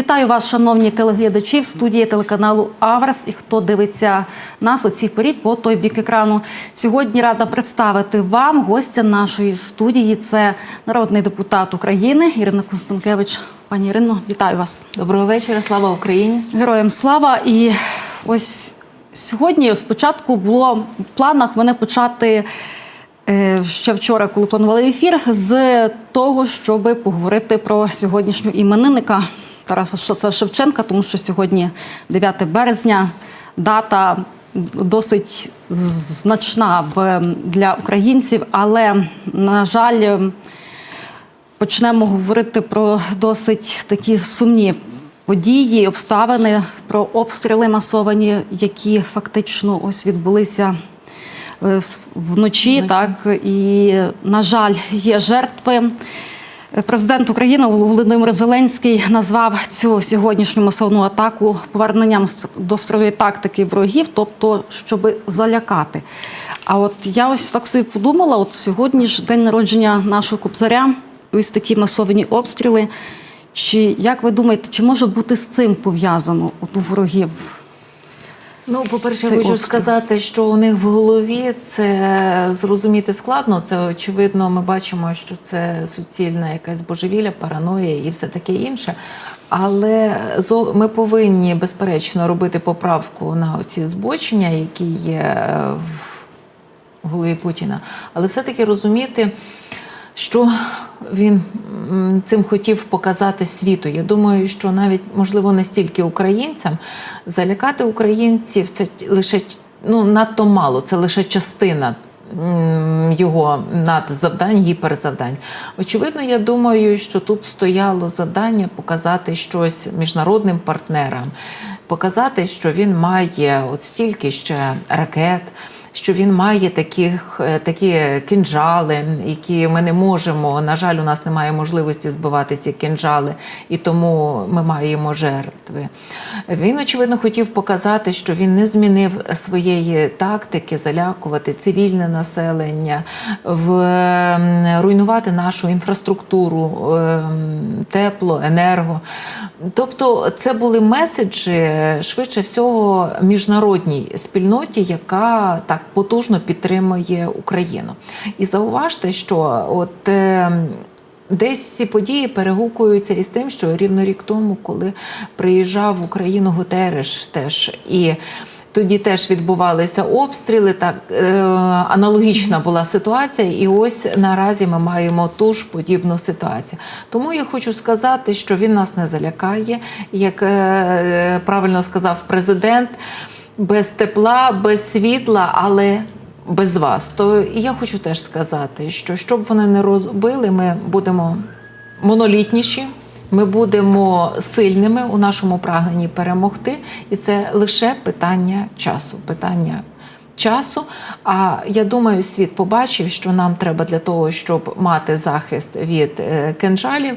Вітаю вас, шановні телеглядачі в студії телеканалу Аврас і хто дивиться нас у цій порі по той бік екрану. Сьогодні рада представити вам гостя нашої студії. Це народний депутат України Ірина Констанкевич. Пані Ірино, вітаю вас. Доброго вечора, слава Україні. Героям слава! І ось сьогодні спочатку було в планах мене почати е, ще вчора, коли планували ефір, з того, щоб поговорити про сьогоднішнього іменинника Тараса Шевченка, тому що сьогодні 9 березня, дата досить значна для українців, але, на жаль, почнемо говорити про досить такі сумні події, обставини, про обстріли масовані, які фактично ось відбулися е, вночі. Вночі. Так і на жаль, є жертви. Президент України Володимир Зеленський назвав цю сьогоднішню масовну атаку поверненням до старої тактики ворогів, тобто щоб залякати. А от я ось так собі подумала: от сьогодні ж день народження нашого кобзаря, ось такі масовані обстріли. Чи як ви думаєте, чи може бути з цим пов'язано от у ворогів? Ну, по-перше, я хочу обстріл. сказати, що у них в голові це зрозуміти складно. Це очевидно, ми бачимо, що це суцільна якась божевілля, параноя і все таке інше. Але ми повинні безперечно робити поправку на ці збочення, які є е, в голові Путіна, але все-таки розуміти. Що він цим хотів показати світу? Я думаю, що навіть можливо не стільки українцям залякати українців це лише ну надто мало, це лише частина його надзавдань, гіперзавдань. Очевидно, я думаю, що тут стояло завдання показати щось міжнародним партнерам, показати, що він має от стільки ще ракет що він має таких, е, такі кінжали, які ми не можемо. На жаль, у нас немає можливості збивати ці кінжали, і тому ми маємо жертви. Він, очевидно, хотів показати, що він не змінив своєї тактики залякувати цивільне населення, в, руйнувати нашу інфраструктуру, ем, тепло, енерго. Тобто, це були меседжі швидше всього міжнародній спільноті, яка так потужно підтримує Україну. І зауважте, що от. е, Десь ці події перегукуються із тим, що рівно рік тому, коли приїжджав в Україну Гутереш, теж і тоді теж відбувалися обстріли. Так е, аналогічна була ситуація, і ось наразі ми маємо ту ж подібну ситуацію. Тому я хочу сказати, що він нас не залякає, як е, правильно сказав президент, без тепла, без світла, але без вас. То я хочу теж сказати, що щоб вони не робили, ми будемо монолітніші. Ми будемо сильними у нашому прагненні перемогти, і це лише питання часу. Питання часу. А я думаю, світ побачив, що нам треба для того, щоб мати захист від е, кинжалів,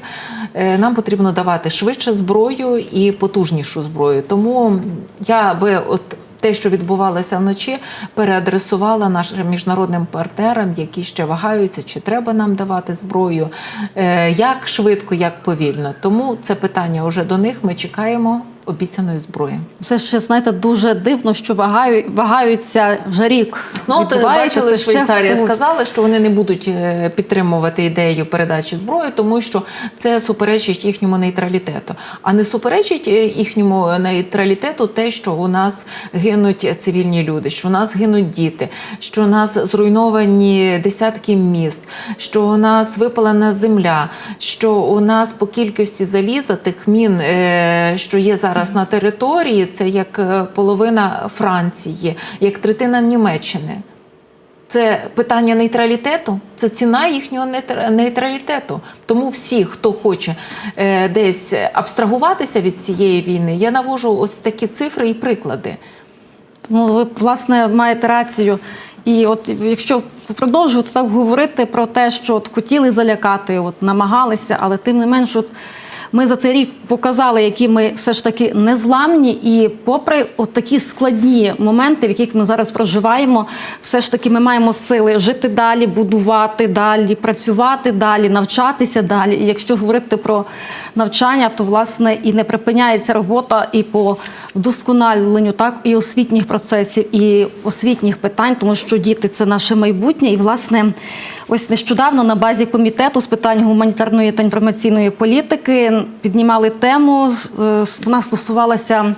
е, нам потрібно давати швидше зброю і потужнішу зброю. Тому я би от. Те, що відбувалося вночі, переадресувала нашим міжнародним партнерам, які ще вагаються, чи треба нам давати зброю, е, як швидко, як повільно. Тому це питання вже до них. Ми чекаємо обіцяної зброї. Все ще знаєте дуже дивно, що вагаю, вагаються вже рік. Ну, от бачили, це Швейцарія сказала, що вони не будуть е, підтримувати ідею передачі зброї, тому що це суперечить їхньому нейтралітету. А не суперечить е, їхньому нейтралітету те, що у нас гинуть цивільні люди, що у нас гинуть діти, що у нас зруйновані десятки міст, що у нас випалена земля, що у нас по кількості заліза тих мін, е, що є зараз на території, це як е, половина Франції, як третина Німеччини. Це питання нейтралітету, це ціна їхнього нейтралітету. Тому всі, хто хоче е, десь абстрагуватися від цієї війни, я навожу ось такі цифри і приклади. Ну, ви власне маєте рацію. І от якщо продовжувати так говорити про те, що от хотіли залякати, от намагалися, але тим не менш, от Ми за цей рік показали, які ми все ж таки незламні, і попри такі складні моменти, в яких ми зараз проживаємо, все ж таки ми маємо сили жити далі, будувати далі, працювати далі, навчатися далі. І якщо говорити про навчання, то власне і не припиняється робота і по вдосконаленню так і освітніх процесів, і освітніх питань, тому що діти це наше майбутнє. І власне, ось нещодавно на базі комітету з питань гуманітарної та інформаційної політики піднімали тему. е, Вона стосувалася.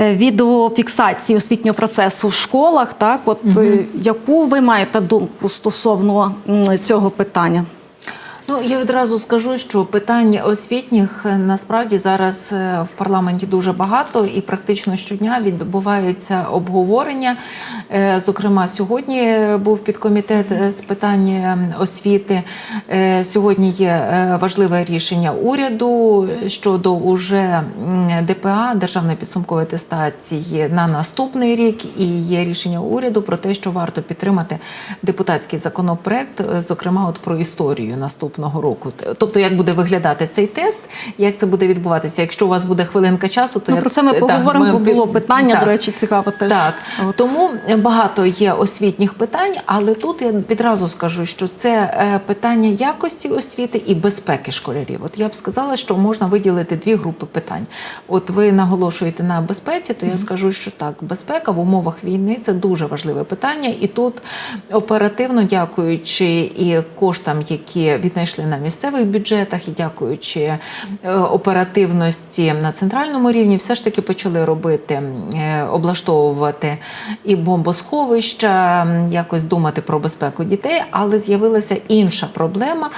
е, Відеофіксації освітнього процесу в школах, так от угу. яку ви маєте думку стосовно цього питання? Ну, я відразу скажу, що питань освітніх е, насправді зараз е, в парламенті дуже багато, і практично щодня відбуваються обговорення. Е, Зокрема, сьогодні був підкомітет з питань освіти. Сьогодні є важливе рішення уряду щодо уже ДПА державної підсумкової атестації на наступний рік. І є рішення уряду про те, що варто підтримати депутатський законопроект, зокрема, от про історію наступного року. Тобто, як буде виглядати цей тест, як це буде відбуватися. Якщо у вас буде хвилинка часу, то Ну, я про це ми так, поговоримо, ми бо було питання, так. до речі, цікаво теж. Так, От. тому багато є освітніх питань, але тут я відразу скажу, що це е, питання якості освіти і безпеки школярів. От я б сказала, що можна виділити дві групи питань. От ви наголошуєте на безпеці, то я скажу, що так, безпека в умовах війни це дуже важливе питання, і тут оперативно дякуючи і коштам, які віднайшли на місцевих бюджетах, і дякуючи е, оперативності на центральному рівні, все ж таки почали робити, е, облаштовувати і бомбосховища, якось думати про безпеку дітей, але з'явилася інша проблема.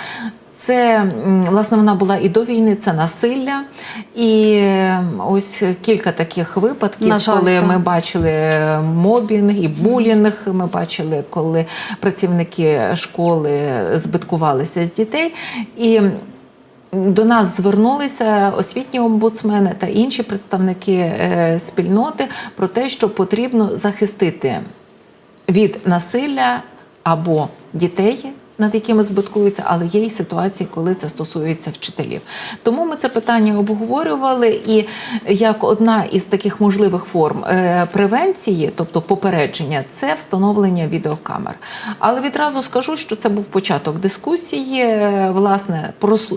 Це власне вона була і до війни, це насилля. І ось кілька таких випадків, На жаль, коли так. ми бачили мобінг і булінг. Ми бачили, коли працівники школи збиткувалися з дітей. І до нас звернулися освітні омбудсмени та інші представники е, спільноти про те, що потрібно захистити від насилля або дітей. Над якими збиткуються, але є й ситуації, коли це стосується вчителів. Тому ми це питання обговорювали, і як одна із таких можливих форм е, превенції, тобто попередження, це встановлення відеокамер. Але відразу скажу, що це був початок дискусії. Е, Власне,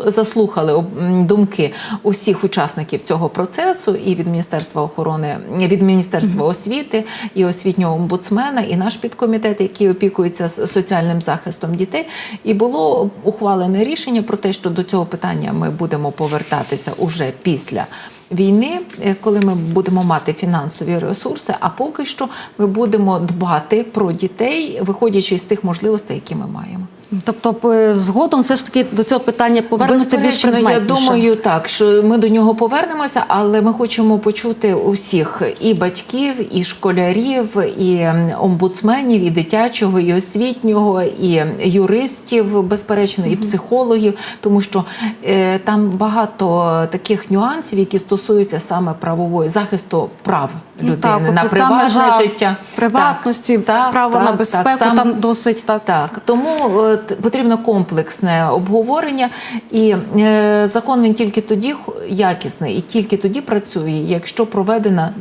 заслухали думки усіх учасників цього процесу, і від Міністерства охорони, від Міністерства освіти, і освітнього омбудсмена, і наш підкомітет, який опікується соціальним захистом дітей. І було ухвалене рішення про те, що до цього питання ми будемо повертатися уже після. Війни, е, коли ми будемо мати фінансові ресурси, а поки що ми будемо дбати про дітей, виходячи з тих можливостей, які ми маємо. Тобто, згодом все ж таки до цього питання повернуться більш Безперечно, я думаю, так що ми до нього повернемося, але ми хочемо почути усіх і батьків, і школярів, і омбудсменів, і дитячого, і освітнього, і юристів, безперечно, і психологів, тому що е, там багато таких нюансів, які стосуються саме правової захисту прав Ну, людини так, на приватне межа життя, приватності, Так, так, право так, на так, безпеку сам- там досить так. так, тому е, потрібно комплексне обговорення, і е, закон він тільки тоді якісний і тільки тоді працює, якщо проведена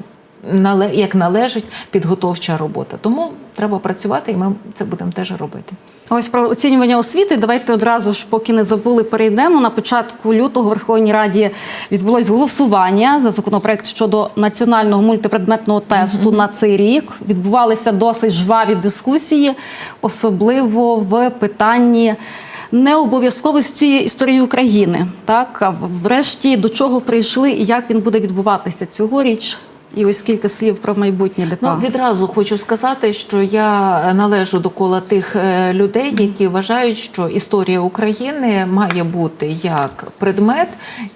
як належить підготовча робота. Тому треба працювати, і ми це будемо теж робити. Ось про оцінювання освіти. Давайте одразу ж, поки не забули, перейдемо. На початку лютого в Верховній Раді відбулось голосування за законопроект щодо національного мультипредметного тесту на цей рік. Відбувалися досить жваві дискусії, особливо в питанні. Необов'язковості історії України, так а врешті до чого прийшли і як він буде відбуватися цьогоріч, і ось кілька слів про майбутнє ДПА. Ну, відразу хочу сказати, що я належу до кола тих е, людей, які вважають, що історія України має бути як предмет,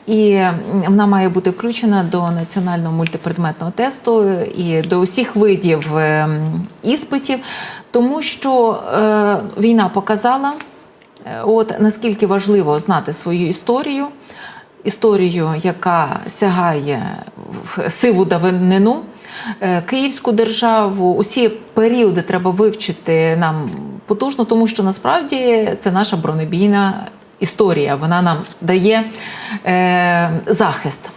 і вона має бути включена до національного мультипредметного тесту і до усіх видів е, іспитів, тому що е, війна показала. Е, От наскільки важливо знати свою історію, історію, яка сягає в сиву давнину, е, Київську державу, усі періоди треба вивчити нам потужно, тому що насправді це наша бронебійна історія, вона нам дає е, захист.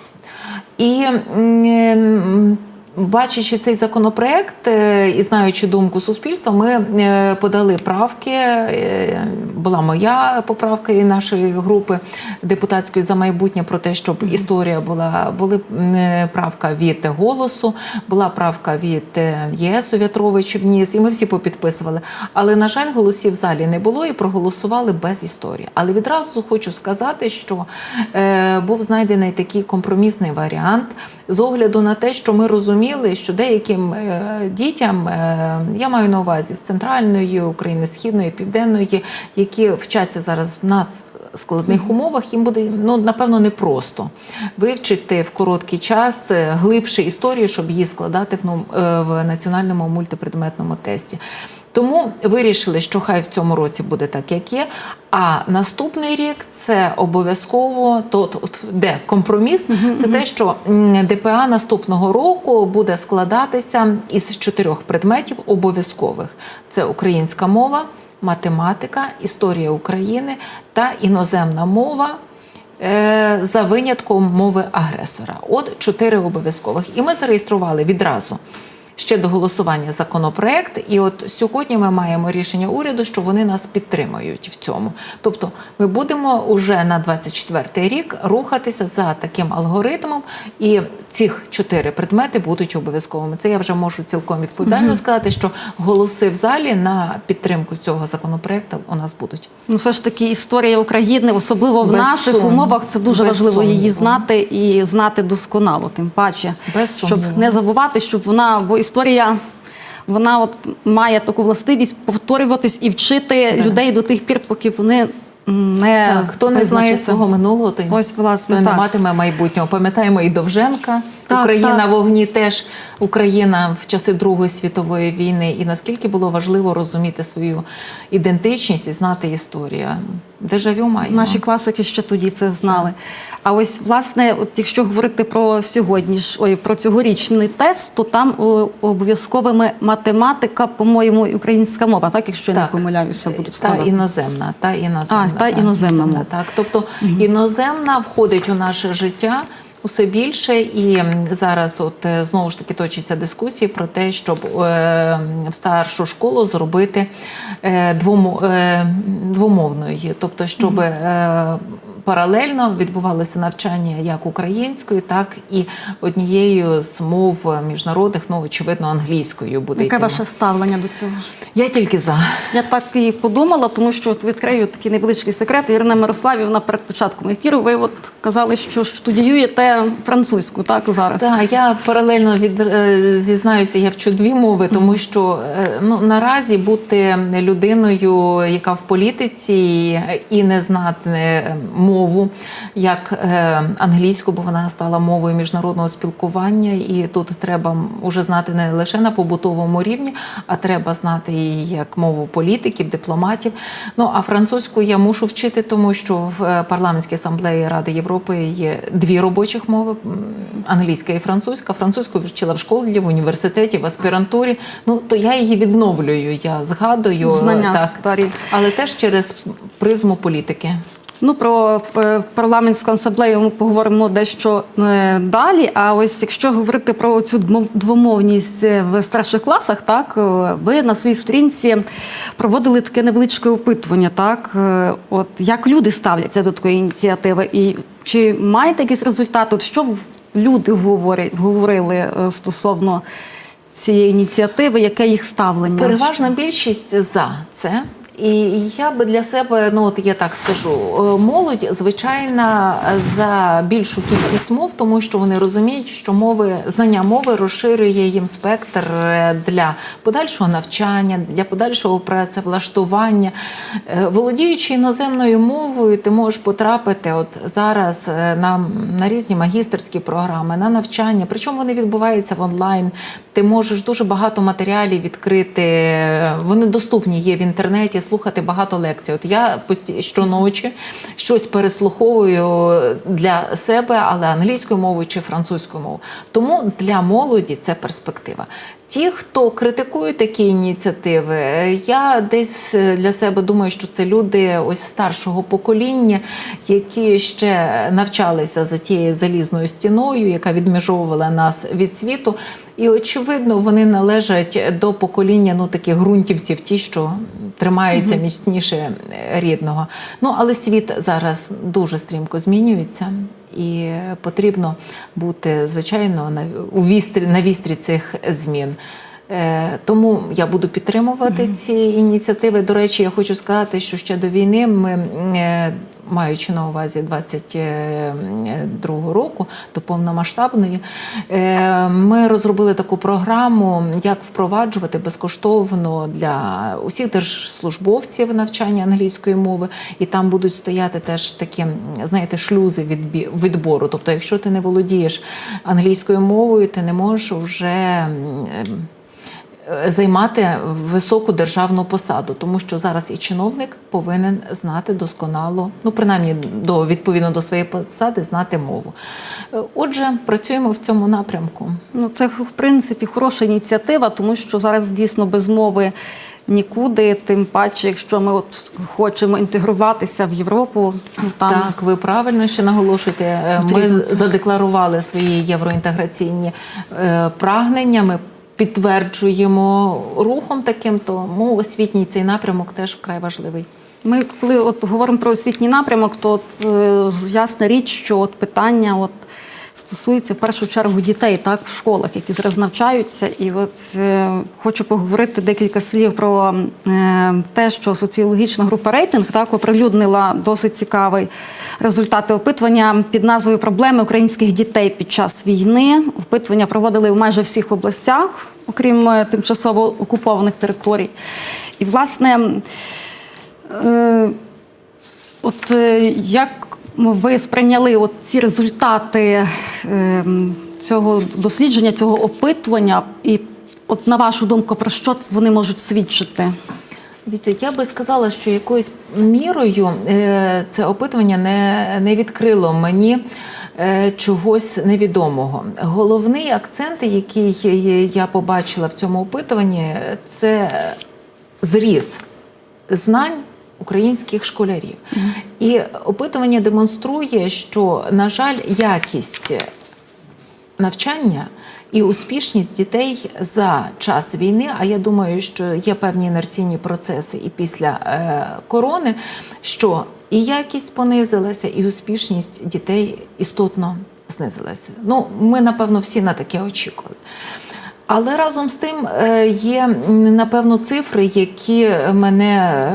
І м, бачачи цей законопроект е, і знаючи думку суспільства, ми е, подали правки. е, Була моя поправка і нашої групи депутатської за майбутнє про те, щоб історія була. Були правка від голосу, була правка від ЄС В'ятрович вніс, і ми всі попідписували. Але на жаль, голосів в залі не було і проголосували без історії. Але відразу хочу сказати, що був знайдений такий компромісний варіант з огляду на те, що ми розуміли, що деяким е, дітям, е, я маю на увазі з центральної України, східної, південної, які вчаться зараз в нас. складних умовах, їм буде ну напевно непросто вивчити в короткий час е, глибше історію, щоб її складати в, ну, в національному мультипредметному тесті. Тому вирішили, що хай в цьому році буде так, як є. А наступний рік це обов'язково то, де компроміс. Це те, що ДПА наступного року буде складатися із чотирьох предметів обов'язкових: це українська мова, математика, історія України та іноземна мова. е, За винятком мови агресора, от чотири обов'язкових, і ми зареєстрували відразу ще до голосування законопроект. І от сьогодні ми маємо рішення уряду, що вони нас підтримують в цьому. Тобто, ми будемо уже на 24 рік рухатися за таким алгоритмом, і цих чотири предмети будуть обов'язковими. Це я вже можу цілком відповідально сказати, що голоси в залі на підтримку цього законопроекту у нас будуть. Ну, все ж таки, історія України, особливо в Без наших сумніву. умовах, це дуже Без важливо її знати і знати досконало, тим паче, Без щоб не забувати, щоб вона, бо історія. Вона от має таку властивість повторюватись і вчити Так. людей до тих пір, поки вони не Так, хто не знає свого минулого, той, Ось, власне, той не матиме майбутнього. Пам'ятаємо і Довженка. Так, Україна так. в огні теж Україна в часи Другої світової війни. І наскільки було важливо розуміти свою ідентичність і знати історію. Дежавю маємо. Наші класики ще тоді це знали. А ось власне, от якщо говорити про сьогодні ж ой, про цьогорічний тест, то там обов'язковими математика, по-моєму, українська мова, так якщо я не помиляюся, будуть та іноземна, та іноземна. А, та іноземна мова. Так, тобто іноземна входить у наше життя. Усе більше і зараз, от е, знову ж таки, точаться дискусії про те, щоб е, в старшу школу зробити е, двомо, е, двомовною, тобто, щоб е, паралельно відбувалося навчання як українською, так і однією з мов міжнародних, ну очевидно, англійською буде. Яке йти. ваше ставлення до цього? Я тільки за. Я так і подумала, тому що от відкрию такий невеличкий секрет. Ірина Мирославівна перед початком ефіру. Ви от казали, що студіюєте французьку, так зараз. Так, я паралельно від е, зізнаюся, я вчу дві мови, тому що е, ну наразі бути людиною, яка в політиці і не знати е, мову як е, англійську, бо вона стала мовою міжнародного спілкування, і тут треба вже знати не лише на побутовому рівні, а треба знати її як мову політиків, дипломатів. Ну а французьку я мушу вчити, тому що в е, парламентській асамблеї Ради Європи є дві робочих мови: англійська і французька. Французьку вчила в школі, в університеті, в аспірантурі. Ну то я її відновлюю. Я згадую Знання так, старі. але теж через призму політики. Ну про е, парламентську асамблею ми поговоримо дещо е, далі. А ось якщо говорити про цю двомовність е, в старших класах, так ви на своїй сторінці проводили таке невеличке опитування, так от як люди ставляться до такої ініціативи, і чи маєте якийсь результат? От що люди говорять, говорили стосовно цієї ініціативи, яке їх ставлення? Переважна більшість за це. І я би для себе, ну от я так скажу, е, молодь звичайно за більшу кількість мов, тому що вони розуміють, що мови знання мови розширює їм спектр е, для подальшого навчання, для подальшого працевлаштування. Е, Володіючи іноземною мовою, ти можеш потрапити от зараз е, на, на різні магістерські програми, на навчання. Причому вони відбуваються в онлайн. Ти можеш дуже багато матеріалів відкрити. Вони доступні є в інтернеті слухати багато лекцій. От я щоночі щось переслуховую для себе, але англійською мовою чи французькою мовою. Тому для молоді це перспектива. Ті, хто критикує такі ініціативи, е, я десь е, для себе думаю, що це люди ось старшого покоління, які ще навчалися за тією залізною стіною, яка відмежовувала нас від світу. І очевидно, вони належать до покоління ну таких ґрунтівців, ті, що тримаються міцніше е, рідного. Ну але світ зараз дуже стрімко змінюється. І потрібно бути звичайно на вістрі на вістрі цих змін. Е, Тому я буду підтримувати ці ініціативи. До речі, я хочу сказати, що ще до війни ми, е, маючи на увазі 22 року до повномасштабної, е, ми розробили таку програму, як впроваджувати безкоштовно для усіх держслужбовців навчання англійської мови, і там будуть стояти теж такі, знаєте, шлюзи відбору. Тобто, якщо ти не володієш англійською мовою, ти не можеш вже. Займати високу державну посаду, тому що зараз і чиновник повинен знати досконало, ну принаймні до відповідно до своєї посади, знати мову. Е, Отже, працюємо в цьому напрямку. Ну, це в принципі хороша ініціатива, тому що зараз дійсно без мови нікуди. Тим паче, якщо ми от хочемо інтегруватися в Європу, ну там Так, ви правильно ще наголошуєте. Е, Ми задекларували свої євроінтеграційні е, прагнення. Ми підтверджуємо рухом таким, тому освітній цей напрямок теж вкрай важливий. Ми, коли от говоримо про освітній напрямок, то от, е, ясна річ, що от питання от, стосується в першу чергу дітей, так, в школах, які зараз навчаються. І от е, хочу поговорити декілька слів про е, те, що соціологічна група рейтинг так оприлюднила досить цікавий результати опитування під назвою Проблеми українських дітей під час війни. Опитування проводили в майже всіх областях, окрім е, тимчасово окупованих територій. І, власне, Е, От е, як ви сприйняли от ці результати е, цього дослідження, цього опитування, і от на вашу думку, про що вони можуть свідчити? Дивіться, я би сказала, що якоюсь мірою е, це опитування не, не відкрило мені е, чогось невідомого. Головний акцент, який я побачила в цьому опитуванні, це зріс знань українських школярів. І опитування демонструє, що, на жаль, якість навчання і успішність дітей за час війни. А я думаю, що є певні інерційні процеси і після е, корони, що і якість понизилася, і успішність дітей істотно знизилася. Ну, ми, напевно, всі на таке очікували. Але разом з тим е, є напевно цифри, які мене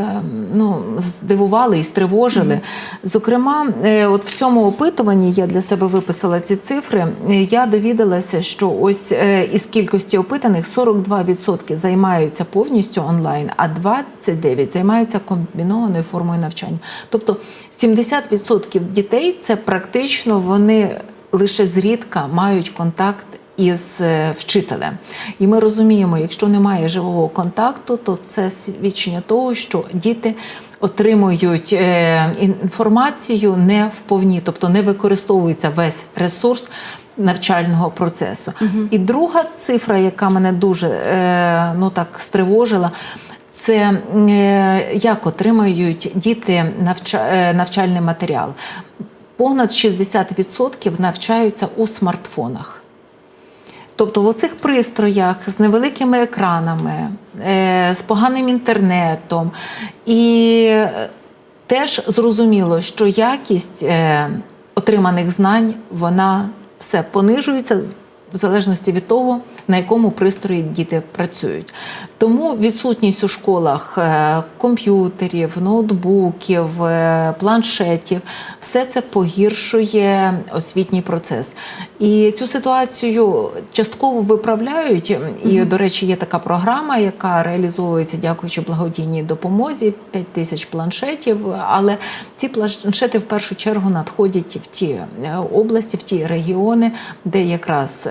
ну, здивували і стривожили. Зокрема, е, от в цьому опитуванні я для себе виписала ці цифри. е, Я довідалася, що ось із кількості опитаних 42% займаються повністю онлайн, а 29% займаються комбінованою формою навчання. Тобто 70% дітей це практично вони лише зрідка мають контакт із е, вчителем. І ми розуміємо, якщо немає живого контакту, то це свідчення того, що діти отримують е, інформацію не вповні, тобто не використовується весь ресурс. Навчального процесу. І друга цифра, яка мене дуже е, ну так стривожила, це як отримують діти навча- навчальний матеріал. Понад 60% навчаються у смартфонах. Тобто в оцих пристроях з невеликими екранами, е, з поганим інтернетом. І е, теж зрозуміло, що якість е, отриманих знань вона все понижується в залежності від того, на якому пристрої діти працюють. Тому відсутність у школах е, комп'ютерів, ноутбуків, е, планшетів все це погіршує освітній процес. І цю ситуацію частково виправляють. І, до речі, є така програма, яка реалізовується, дякуючи благодійній допомозі 5 тисяч планшетів. Але ці планшети в першу чергу надходять в ті е, області, в ті регіони, де якраз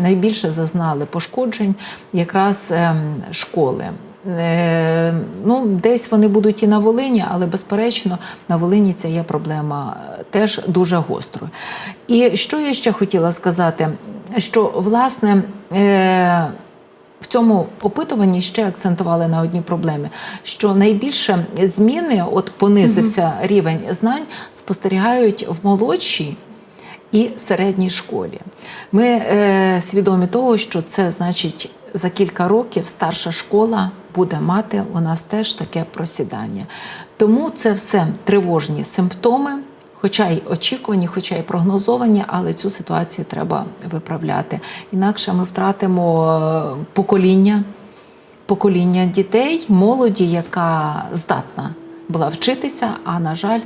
найбільше зазнали пошкоджень, якраз е, школи. Е, ну, десь вони будуть і на Волині, але безперечно, на Волині ця є проблема е, теж дуже гострою. І що я ще хотіла сказати, що власне. Е, в цьому опитуванні ще акцентували на одній проблемі, що найбільше зміни, от понизився рівень знань, спостерігають в молодшій і середній школі. Ми е, свідомі того, що це значить за кілька років старша школа буде мати у нас теж таке просідання. Тому це все тривожні симптоми. Хоча й очікувані, хоча й прогнозовані, але цю ситуацію треба виправляти. Інакше ми втратимо е, покоління, покоління дітей, молоді, яка здатна була вчитися, а на жаль,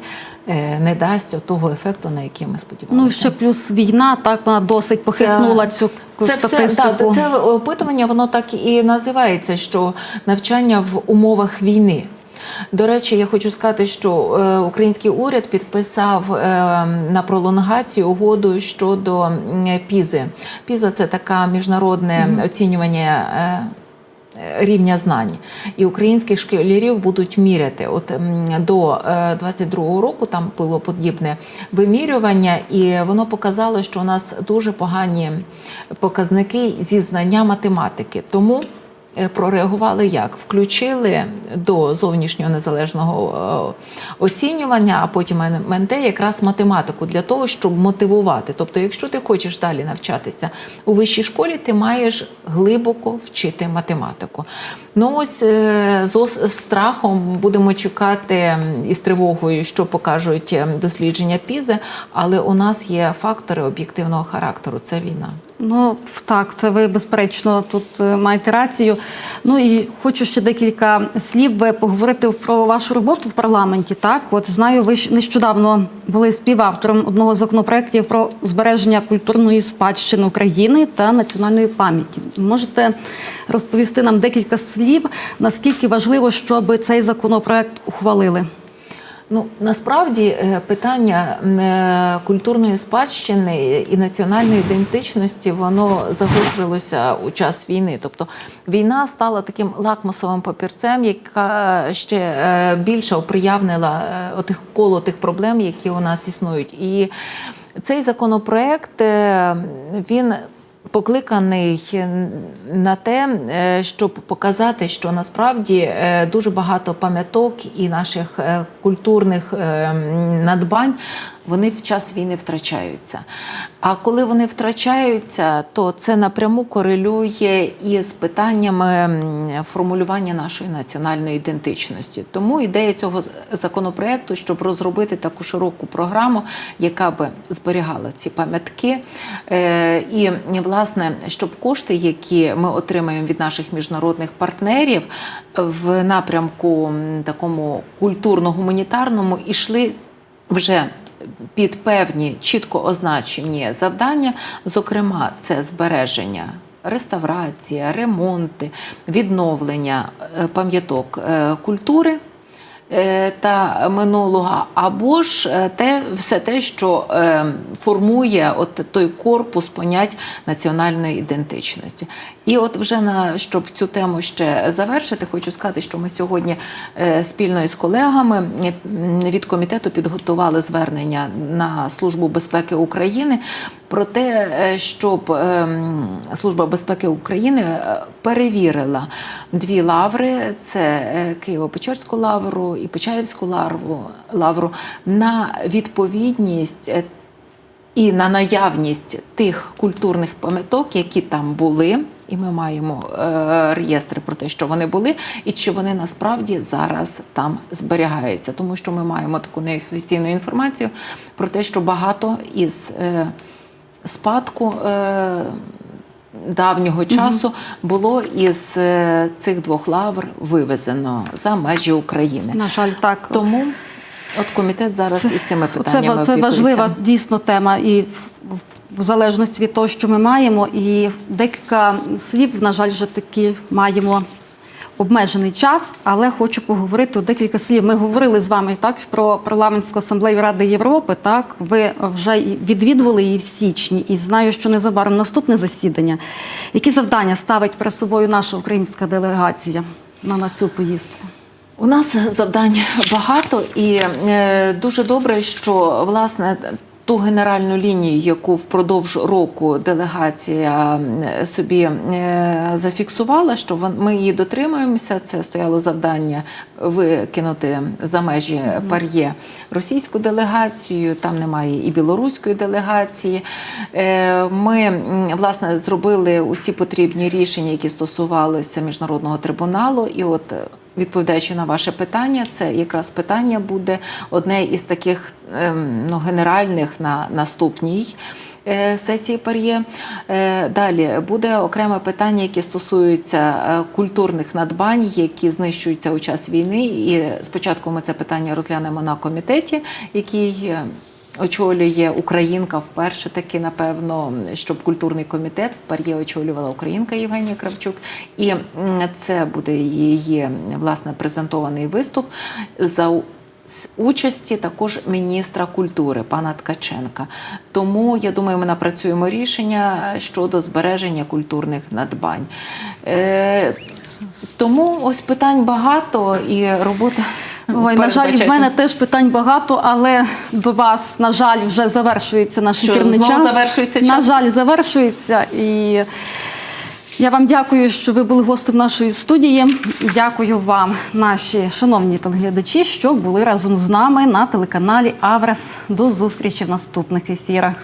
не дасть того ефекту, на який ми сподівалися. Ну і ще плюс війна, так вона досить похитнула цю це статистику. Все, да, це опитування, воно так і називається, що навчання в умовах війни. До речі, я хочу сказати, що е, український уряд підписав е, на пролонгацію угоду щодо м, пізи. Піза це така міжнародне оцінювання. Е, Рівня знань і українських школярів будуть міряти. От до е, 22-го року там було подібне вимірювання, і воно показало, що у нас дуже погані показники зі знання математики. Тому е, прореагували як? Включили до зовнішнього незалежного е, оцінювання, а потім МНТ якраз математику для того, щоб мотивувати. Тобто, якщо ти хочеш далі навчатися у вищій школі, ти маєш глибоко вчити математику. Ну ось е, з страхом будемо чекати м, і з тривогою, що покажуть дослідження пізи, але у нас є фактори об'єктивного характеру. Це війна. Ну так, це ви безперечно тут е, маєте рацію. Ну і хочу ще декілька слів поговорити про вашу роботу в парламенті. Так, от знаю, ви ж нещодавно були співавтором одного з законопроєктів про збереження культурної спадщини України та національної пам'яті. Можете розповісти нам декілька слів, наскільки важливо, щоб цей законопроект ухвалили? Ну насправді е, питання е, культурної спадщини і національної ідентичності воно загострилося у час війни. Тобто війна стала таким лакмусовим папірцем, яка ще е, більше оприявнила отих коло тих проблем, які у нас існують. І цей законопроект він покликаний на те, е, щоб показати, що насправді е, дуже багато пам'яток і наших е, культурних надбань. Вони в час війни втрачаються. А коли вони втрачаються, то це напряму корелює із питаннями формулювання нашої національної ідентичності. Тому ідея цього законопроекту, щоб розробити таку широку програму, яка би зберігала ці пам'ятки, е, і власне, щоб кошти, які ми отримаємо від наших міжнародних партнерів в напрямку такому культурно-гуманітарному, ішли вже під певні чітко означені завдання, зокрема, це збереження. Реставрація, ремонти, відновлення е, пам'яток е, культури та минулого, або ж е, те, все те, що е, формує от той корпус понять національної ідентичності. І от вже на щоб цю тему ще завершити, хочу сказати, що ми сьогодні е, спільно із колегами е, від комітету підготували звернення на Службу безпеки України про те, е, щоб е, Служба безпеки України е, перевірила дві лаври: це е, Києво-Печерську лавру і Почаївську лавру, лавру на відповідність. е, і на наявність тих культурних пам'яток, які там були, і ми маємо е, реєстри про те, що вони були, і чи вони насправді зараз там зберігаються, тому що ми маємо таку неофіційну інформацію про те, що багато із е, спадку. Е, Давнього часу було із е, цих двох лавр вивезено за межі України. На жаль, так. Тому от комітет зараз і цими питаннями це це важлива дійсно тема, і в залежності від того, що ми маємо, і декілька слів, на жаль, вже такі маємо обмежений час, але хочу поговорити декілька слів. Ми говорили з вами так про парламентську асамблею Ради Європи. Так, ви вже відвідували її в січні, і знаю, що незабаром наступне засідання. Які завдання ставить перед собою наша українська делегація? на, на цю поїздку? У нас завдань багато, і е, дуже добре, що власне. Ту генеральну лінію, яку впродовж року делегація собі е, зафіксувала, що ми її дотримуємося. Це стояло завдання викинути за межі пар'є російську делегацію. Там немає і білоруської делегації. Е, Ми власне зробили усі потрібні рішення, які стосувалися міжнародного трибуналу. І от е, Відповідаючи на ваше питання, це якраз питання буде одне із таких ем, ну, генеральних на наступній сесії пар'є. Е, Далі буде окреме питання, яке стосується е, культурних надбань, які знищуються у час війни. І спочатку ми це питання розглянемо на комітеті, який. е, Очолює Українка вперше таки, напевно, щоб культурний комітет в пар'є очолювала Українка Євгенія Кравчук. І це буде її власне презентований виступ за з участі також міністра культури пана Ткаченка. Тому я думаю, ми напрацюємо рішення щодо збереження культурних надбань. Е, тому ось питань багато і робота. Ой, на жаль, в мене теж питань багато, але до вас, на жаль, вже завершується наш ефірний час. завершується На жаль, завершується. І я вам дякую, що ви були гостем нашої студії. Дякую вам, наші шановні телеглядачі, що були разом з нами на телеканалі Аврас. До зустрічі в наступних ефірах.